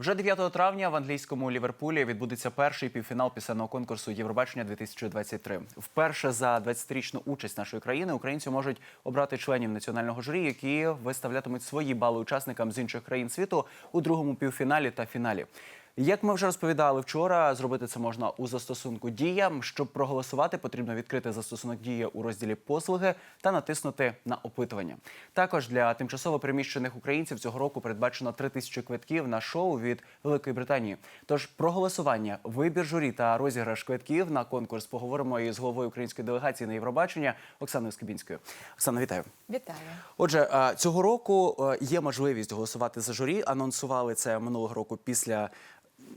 Вже 9 травня в англійському Ліверпулі відбудеться перший півфінал пісенного конкурсу Євробачення 2023. Вперше за 20-річну участь нашої країни українці можуть обрати членів національного журі, які виставлятимуть свої бали учасникам з інших країн світу у другому півфіналі та фіналі. Як ми вже розповідали вчора, зробити це можна у застосунку Дія. Щоб проголосувати, потрібно відкрити застосунок Дія у розділі послуги та натиснути на опитування. Також для тимчасово переміщених українців цього року передбачено 3 тисячі квитків на шоу від Великої Британії. Тож про голосування, вибір журі та розіграш квитків на конкурс поговоримо із головою української делегації на Євробачення Оксаною Скибінською. Оксана, вітаю. Вітаю. Отже, цього року є можливість голосувати за журі. Анонсували це минулого року після.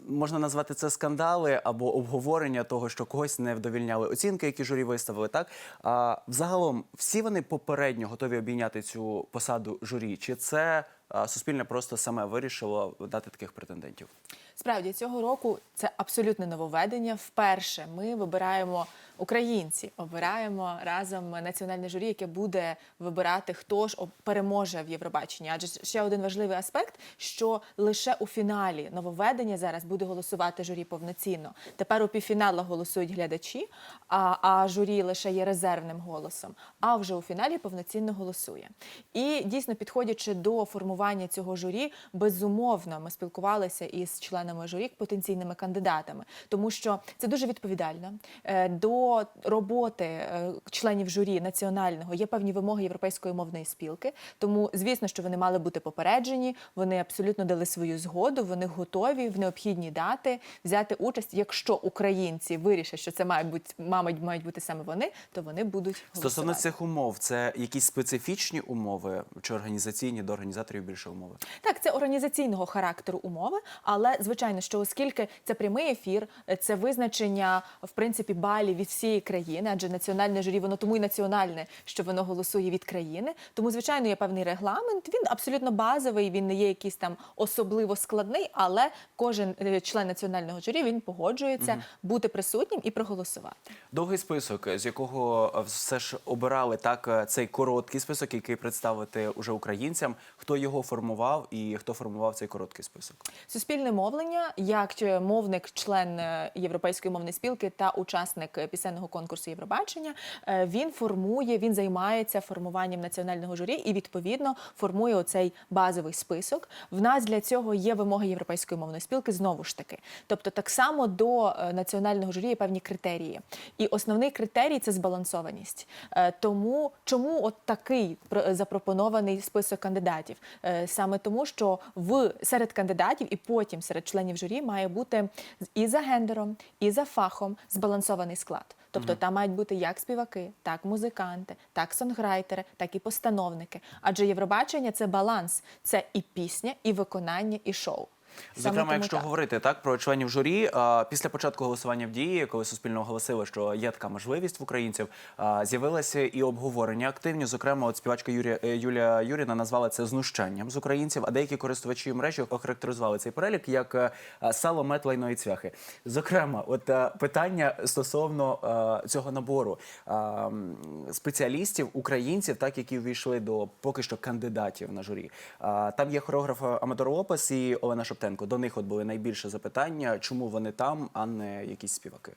Можна назвати це скандали або обговорення того, що когось не вдовільняли оцінки, які журі виставили. Так а взагалом, всі вони попередньо готові обійняти цю посаду журі. Чи це суспільне просто саме вирішило дати таких претендентів? Справді цього року це абсолютне нововведення. Вперше ми вибираємо українці, обираємо разом національне журі, яке буде вибирати, хто ж переможе в Євробаченні. Адже ще один важливий аспект, що лише у фіналі нововведення зараз буде голосувати журі повноцінно. Тепер у півфіналах голосують глядачі, а, а журі лише є резервним голосом. А вже у фіналі повноцінно голосує. І дійсно, підходячи до формування цього журі, безумовно, ми спілкувалися із членами журі, потенційними кандидатами, тому що це дуже відповідально. Е, До роботи е, членів журі національного є певні вимоги європейської мовної спілки. Тому, звісно, що вони мали бути попереджені. Вони абсолютно дали свою згоду. Вони готові в необхідні дати взяти участь. Якщо українці вирішать, що це мають бути мають, мають бути саме вони, то вони будуть Стосовно цих умов, це якісь специфічні умови чи організаційні до організаторів більше умови? Так, це організаційного характеру умови, але звичайно, що оскільки це прямий ефір, це визначення в принципі балів від всієї країни, адже національне журі воно тому і національне, що воно голосує від країни. Тому, звичайно, є певний регламент. Він абсолютно базовий, він не є якийсь там особливо складний, але кожен е, член національного журі він погоджується бути присутнім і проголосувати. Довгий список, з якого е, все ж обирали так е, цей короткий список, який представити уже українцям. Хто його формував і хто формував цей короткий список? Суспільне мовлення, як мовник, член е, Європейської мовної спілки та учасник пісенного конкурсу Євробачення, е, він формує, він займається формуванням національного журі і відповідно формує оцей базовий список. В нас для цього є вимоги Європейської мовної спілки знову ж таки. Тобто, так само до е, національного журі є певні критерії. І основний критерій це збалансованість. Тому чому от такий пр- запропонований список кандидатів? Е, Саме тому, що в серед кандидатів і потім серед членів журі має бути і за гендером, і за фахом збалансований склад. Тобто там мають бути як співаки, так музиканти, так сонграйтери, так і постановники. Адже Євробачення це баланс, це і пісня, і виконання, і шоу. Зокрема, якщо так. говорити так про членів журі, а, після початку голосування в дії, коли суспільно оголосили, що є така можливість в українців, а, з'явилося і обговорення активні. Зокрема, от співачка Юрія е, Юлія Юріна назвала це знущанням з українців, а деякі користувачі мережі охарактеризували цей перелік як е, сало мед лайно і цвяхи. Зокрема, от е, питання стосовно цього набору а, спеціалістів, українців, так які увійшли до поки що кандидатів на журі. А, Там є хореограф Амадор Лопес і Олена Шептенко. До них от були найбільше запитання, чому вони там, а не якісь співаки.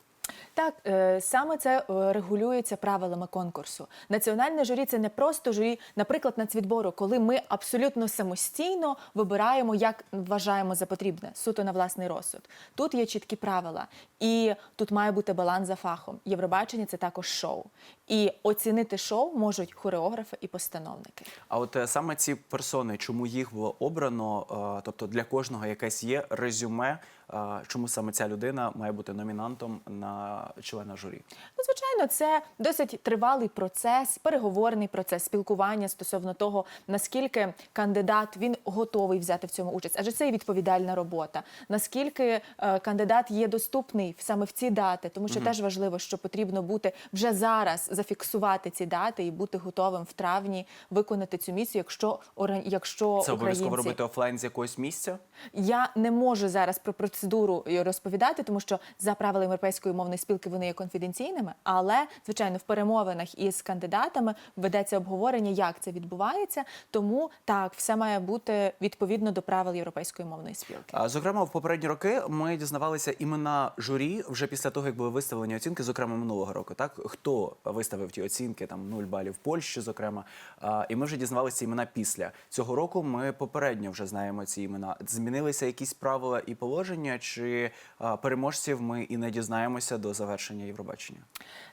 Так, е, саме це е, регулюється правилами конкурсу. Національне журі це не просто журі, наприклад, нацвідбору, коли ми абсолютно самостійно вибираємо, як вважаємо за потрібне, суто на власний розсуд. Тут є чіткі правила, і тут має бути баланс за фахом. Євробачення це також шоу. І оцінити шоу можуть хореографи і постановники. А от е, саме ці персони, чому їх було обрано? е, Тобто для кожного якесь є резюме, е, чому саме ця людина має бути номінантом на члена журі? Ну, звичайно, це досить тривалий процес, переговорний процес спілкування стосовно того, наскільки кандидат він готовий взяти в цьому участь, адже це і відповідальна робота. Наскільки кандидат є доступний саме в ці дати, тому що теж важливо, що потрібно бути вже зараз зафіксувати ці дати і бути готовим в травні виконати цю місію, якщо якщо Це обов'язково робити офлайн з якогось місця. Я не можу зараз про процедуру розповідати, тому що за правилами європейської мовної спілки вони є конфіденційними. Але звичайно, в перемовинах із кандидатами ведеться обговорення, як це відбувається. Тому так, все має бути відповідно до правил європейської мовної спілки. А, Зокрема, в попередні роки ми дізнавалися імена журі вже після того, як були виставлені оцінки, зокрема минулого року. Так хто виставив ті оцінки, там 0 балів Польщі, зокрема. А, І ми вже дізнавалися імена після цього року. Ми попередньо вже знаємо ці імена. Змінилися якісь правила і положення, чи а, переможців ми і не дізнаємося до завершення Євробачення?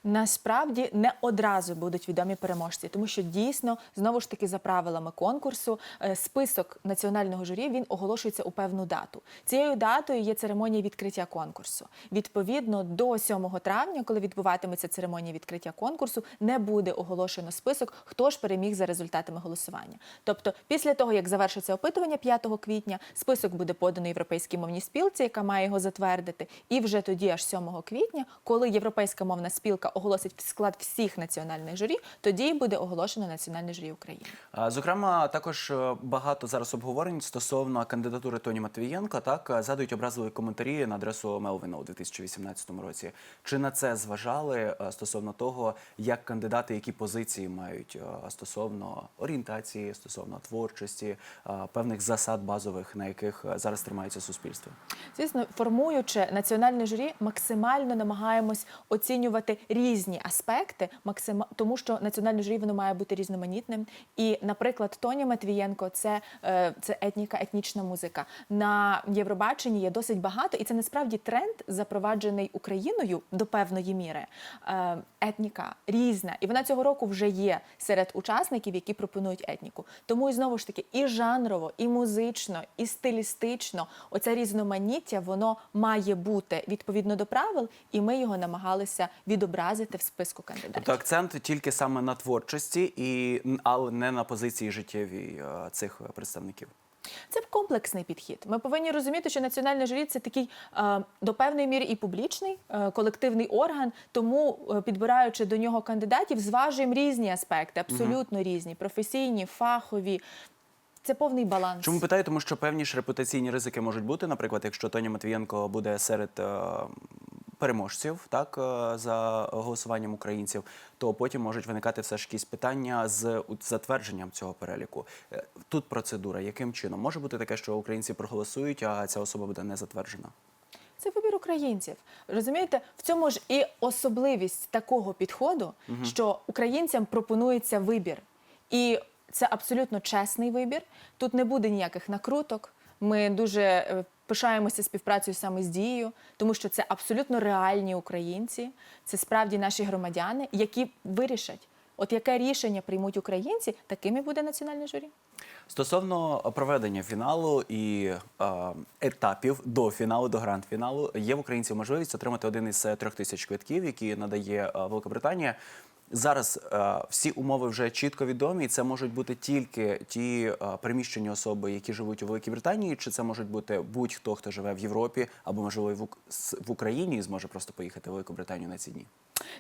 Насправді не одразу будуть відомі переможці, тому що дійсно знову ж таки за правилами конкурсу е, список національного журі він оголошується у певну дату. Цією датою є церемонія відкриття конкурсу. Відповідно до 7 травня, коли відбуватиметься церемонія відкриття конкурсу, не буде оголошено список, хто ж переміг за результатами голосування. Тобто, після того як завершиться опитування 5 квітня, список буде поданий європейській мовній спілці, яка має його затвердити, і вже тоді, аж 7 квітня, коли європейська мовна спілка оголосить склад всіх національних журі, тоді буде оголошено національне журі України. Зокрема, також е, багато зараз обговорень стосовно кандидатури Тоні Матвієнка. Так е, згадують образливі коментарі на адресу Мелвіна у 2018 році. Чи на це зважали е, стосовно того, як кандидати, які позиції мають е, стосовно орієнтації, стосовно творчості, е, певних засад базових, на яких е, зараз тримається суспільство? Звісно, формуючи національне журі, максимально намагаємось оцінювати різні аспекти, тому що національне журі воно має бути різноманітним. І, наприклад, Тоня Матвієнко це, це етніка, етнічна музика. На Євробаченні є досить багато, і це насправді тренд, запроваджений Україною до певної міри. Етніка різна, і вона цього року вже є серед учасників, які пропонують етніку. Тому і знову ж таки, і жанрово, і музично, і стилістично, оце різноманіття воно має бути відповідно до правил, і ми його намагалися відобразити в списку кандидатів. Тобто акцент тільки саме на творчості, і але не на позиції життєвій е, цих представників. Це комплексний підхід. Ми повинні розуміти, що національне журі це такий е, до певної міри і публічний е, колективний орган. Тому, е, підбираючи до нього кандидатів, зважуємо різні аспекти, абсолютно різні, професійні, фахові. Це повний баланс. Чому питаю? Тому що певні ж репутаційні ризики можуть бути. Наприклад, якщо Тоня Матвієнко буде серед переможців, так е, за голосуванням українців, то потім можуть виникати все ж якісь питання з затвердженням цього переліку. Е, Тут процедура, яким чином може бути таке, що українці проголосують, а ця особа буде не затверджена. Це вибір українців. Розумієте, в цьому ж і особливість такого підходу, що українцям пропонується вибір. І це абсолютно чесний вибір. Тут не буде ніяких накруток. Ми дуже е, пишаємося співпрацею саме з дією, тому що це абсолютно реальні українці, це справді наші громадяни, які вирішать, от яке рішення приймуть українці, таким і буде національне журі. Стосовно проведення фіналу і е, етапів до фіналу, до гранд-фіналу, є в українців можливість отримати один із е, трьох тисяч квитків, які надає е, Великобританія. Зараз е, всі умови вже чітко відомі. і Це можуть бути тільки ті е, приміщені особи, які живуть у Великій Британії, чи це можуть бути будь-хто, хто живе в Європі або можливо в, в Україні і зможе просто поїхати в Велику Британію на ці дні.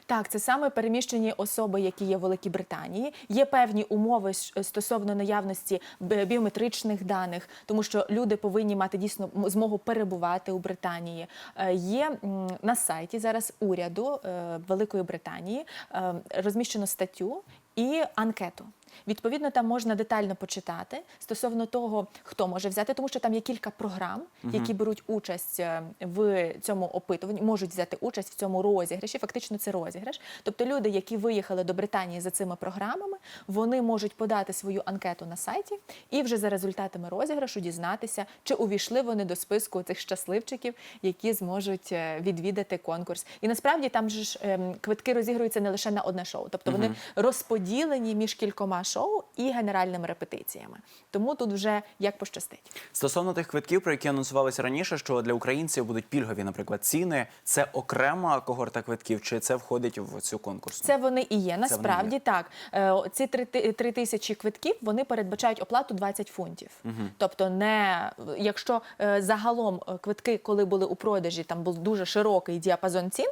Так, це саме переміщені особи, які є в Великій Британії. Є певні умови стосовно наявності біометричних даних, тому що люди повинні мати дійсно змогу перебувати у Британії. Е, Є на сайті зараз уряду е, Великої Британії е, розміщено статтю і анкету. Відповідно, там можна детально почитати стосовно того, хто може взяти, тому що там є кілька програм, які беруть участь е, в цьому опитуванні, можуть взяти участь в цьому розіграші. Фактично, це розіграш. Тобто, люди, які виїхали до Британії за цими програмами, вони можуть подати свою анкету на сайті і вже за результатами розіграшу дізнатися, чи увійшли вони до списку цих щасливчиків, які зможуть е, відвідати конкурс. І насправді там ж ем, квитки розігруються не лише на одне шоу, тобто вони розподілені між кількома шоу і генеральними репетиціями. Тому тут вже як пощастить. Стосовно тих квитків, про які анонсувалися раніше, що для українців будуть пільгові, наприклад, ціни. Це окрема когорта квитків, чи це входить в цю конкурсну? Це вони і є. Насправді є. так. Е, Ці три, ти- три тисячі квитків вони передбачають оплату 20 фунтів. Тобто, не якщо е, загалом е, квитки, коли були у продажі, там був дуже широкий діапазон цін.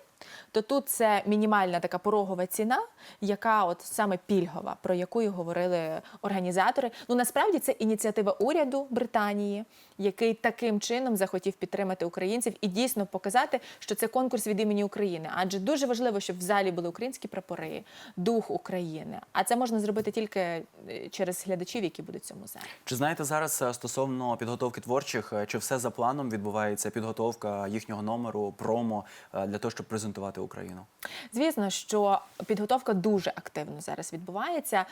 То тут це мінімальна така порогова ціна, яка от саме пільгова, про яку і говорили організатори. Ну насправді це ініціатива уряду Британії, який таким чином захотів підтримати українців і дійсно показати, що це конкурс від імені України. Адже дуже важливо, щоб в залі були українські прапори, дух України. А це можна зробити тільки е, через глядачів, які будуть в цьому залі. Чи знаєте зараз е, стосовно підготовки творчих, е, чи все за планом відбувається підготовка їхнього номеру, промо для того, щоб презентувати Україну? Звісно, що підготовка дуже активно зараз відбувається,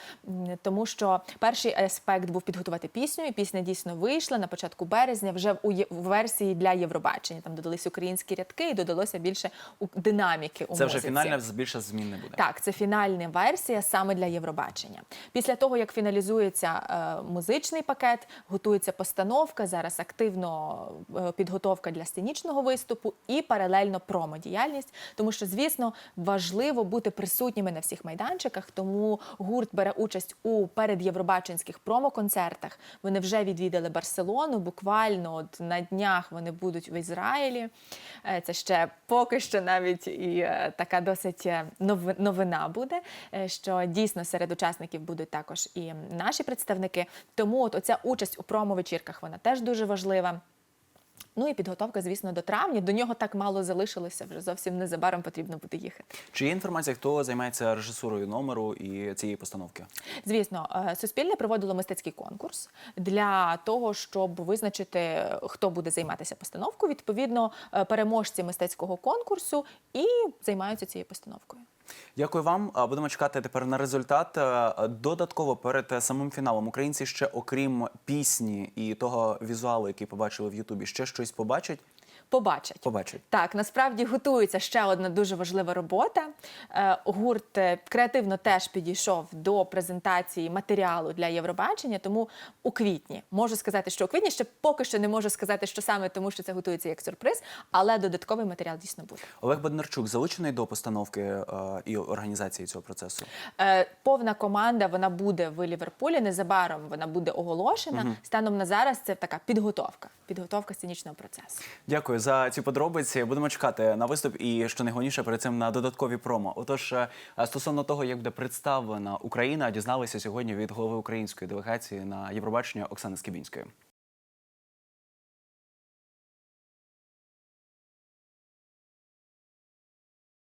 тому що перший аспект був підготувати пісню, і пісня дійсно вийшла на початку березня, вже у в версії для Євробачення. Там додались українські рядки і додалося більше динаміки. У Це вже музиці. фінальна більше змін не буде. Так, це фінальна версія саме для Євробачення. Після того, як фіналізується е, музичний пакет, готується постановка. Зараз активно е, підготовка для сценічного виступу і паралельно промодіяльність. Тому що, звісно, важливо бути присутніми на всіх майданчиках. Тому гурт бере участь у передєвробаченських промоконцертах. Вони вже відвідали Барселону. Буквально от на днях вони будуть в Ізраїлі. Е, Це ще поки що навіть і е, така досить е, новина буде, що дійсно серед учасників будуть також і наші представники. Тому от оця участь у промовечірках вона теж дуже важлива. Ну і підготовка, звісно, до травня. До нього так мало залишилося. Вже зовсім незабаром потрібно буде їхати. Чи є інформація, хто займається режисурою номеру і цієї постановки? Звісно, е, Суспільне проводило мистецький конкурс для того, щоб визначити, хто буде займатися постановкою. Відповідно, е, переможці мистецького конкурсу і займаються цією постановкою. Дякую вам. Будемо чекати тепер на результат. Е, Додатково перед е, самим фіналом українці ще, окрім пісні і того візуалу, який побачили в Ютубі, ще щось побачать. Побачать. Побачать. Так, насправді готується ще одна дуже важлива робота. Е, Гурт е, креативно теж підійшов до презентації матеріалу для Євробачення, тому у квітні можу сказати, що у квітні ще поки що не можу сказати, що саме тому, що це готується як сюрприз, але додатковий матеріал дійсно буде. Олег Бондарчук залучений до постановки е, і організації цього процесу. Е, Повна команда вона буде в Ліверпулі. Незабаром вона буде оголошена. Станом на зараз це така підготовка, підготовка сценічного процесу. Дякую за ці подробиці. Будемо чекати на виступ і що найголовніше перед цим на додаткові промо. Отож, е, стосовно того, як буде представлена Україна, дізналися сьогодні від голови української делегації на Євробачення Оксани Скибінської.